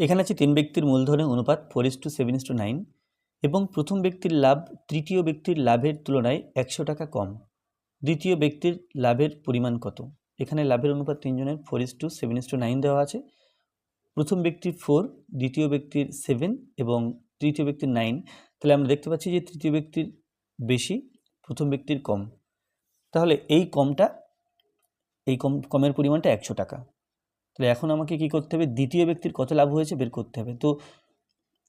এখানে আছে তিন ব্যক্তির মূলধনের অনুপাত four is two seven is two nine এবং প্রথম ব্যক্তির লাভ তৃতীয় ব্যক্তির লাভের তুলনায় একশো টাকা কম। দ্বিতীয় ব্যক্তির লাভের পরিমাণ কত? এখানে লাভের অনুপাত তিনজনের four is two seven is two nine দেওয়া আছে। প্রথম ব্যক্তির ফোর দ্বিতীয় ব্যক্তির সেভেন এবং তৃতীয় ব্যক্তির নাইন তাহলে আমরা দেখতে পাচ্ছি যে তৃতীয় ব্যক্তির বেশি, প্রথম ব্যক্তির কম। তাহলে এই কমটা, এই কম, কমের পরিমাণটা একশো টাকা। তাহলে এখন আমাকে কি করতে হবে? দ্বিতীয় ব্যক্তির কত লাভ হয়েছে বের করতে হবে। তো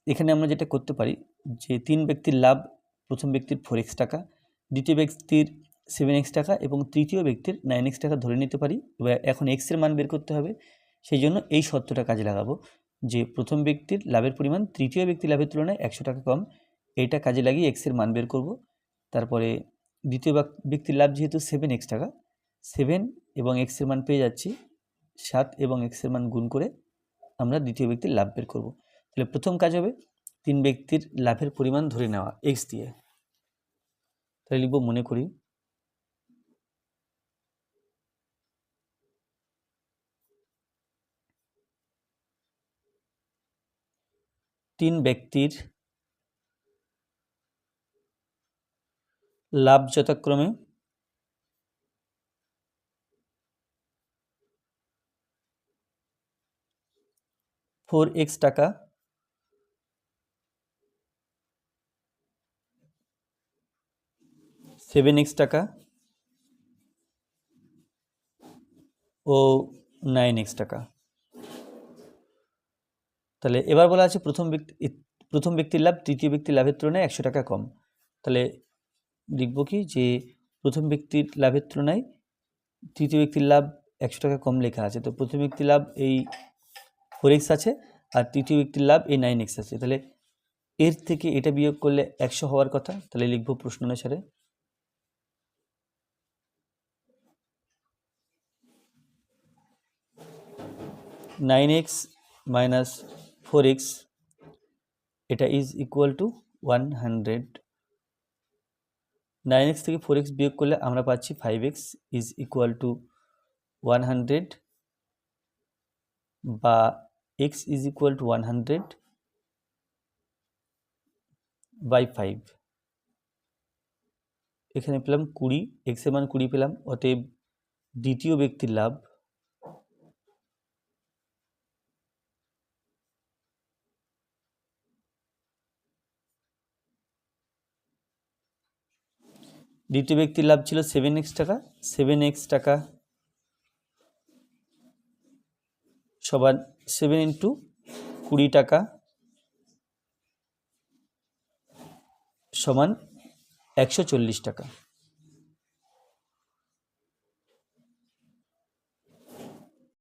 এখানে আমরা যেটা করতে পারি যে, তিন ব্যক্তির লাভ প্রথম ব্যক্তির ফোর এক্স টাকা, দ্বিতীয় ব্যক্তির সেভেন এক্স টাকা এবং তৃতীয় ব্যক্তির নাইন এক্স টাকা ধরে নিতে পারি। এবার এখন এক্সের মান বের করতে হবে। সেই জন্য এই শর্তটা কাজে লাগাবো যে, প্রথম ব্যক্তির লাভের পরিমাণ তৃতীয় ব্যক্তির লাভের তুলনায় একশো টাকা কম। এইটা কাজে লাগিয়ে এক্সের মান বের করব। তারপরে দ্বিতীয় ব্যক্তির লাভ যেহেতু সেভেন এক্স টাকা সেভেন এবং এক্সের মান পেয়ে যাচ্ছি সাত এবং এক্সের মান গুণ করে আমরা দ্বিতীয় ব্যক্তির লাভ বের করব। তাহলে প্রথম কাজ হবে তিন ব্যক্তির লাভের পরিমাণ ধরে নেওয়া এক্স দিয়ে। তাহলে লিখব মনে করি তিন ব্যক্তির লাভ যথাক্রমে ফোর এক্স টাকা। সেভেন এক্স টাকা। ও নাইন এক্স টাকা। তাহলে এবার বলা আছে প্রথম ব্যক্তি প্রথম ব্যক্তির লাভ, তৃতীয় ব্যক্তির লাভের তুলনায় একশো টাকা কম। তাহলে লিখব কি যে প্রথম ব্যক্তির লাভের তুলনায় তৃতীয় ব্যক্তির লাভ একশো টাকা কম লেখা আছে। তো প্রথম ব্যক্তির লাভ এই ফোর এক্স আছে আর তৃতীয় ব্যক্তির লাভ, এই নাইন এক্স আছে। তাহলে এর থেকে এটা বিয়োগ করলে একশো হওয়ার কথা, তাহলে লিখব প্রশ্ন অনুসারে। Nine x minus four x এটা is equal to one hundred nine x থেকে ফোর এক্স বিয়োগ করলে আমরা পাচ্ছি five x is equal to one hundred বা x is equal to one hundred by five এখানে পেলাম কুড়ি এক্সের মান কুড়ি পেলাম, অতএব দ্বিতীয় ব্যক্তির লাভ দ্বিতীয় ব্যক্তির লাভ ছিল সেভেন এক্স টাকা সেভেন এক্স টাকা সমান সেভেন ইন্টু কুড়ি টাকা সমান একশো চল্লিশ টাকা।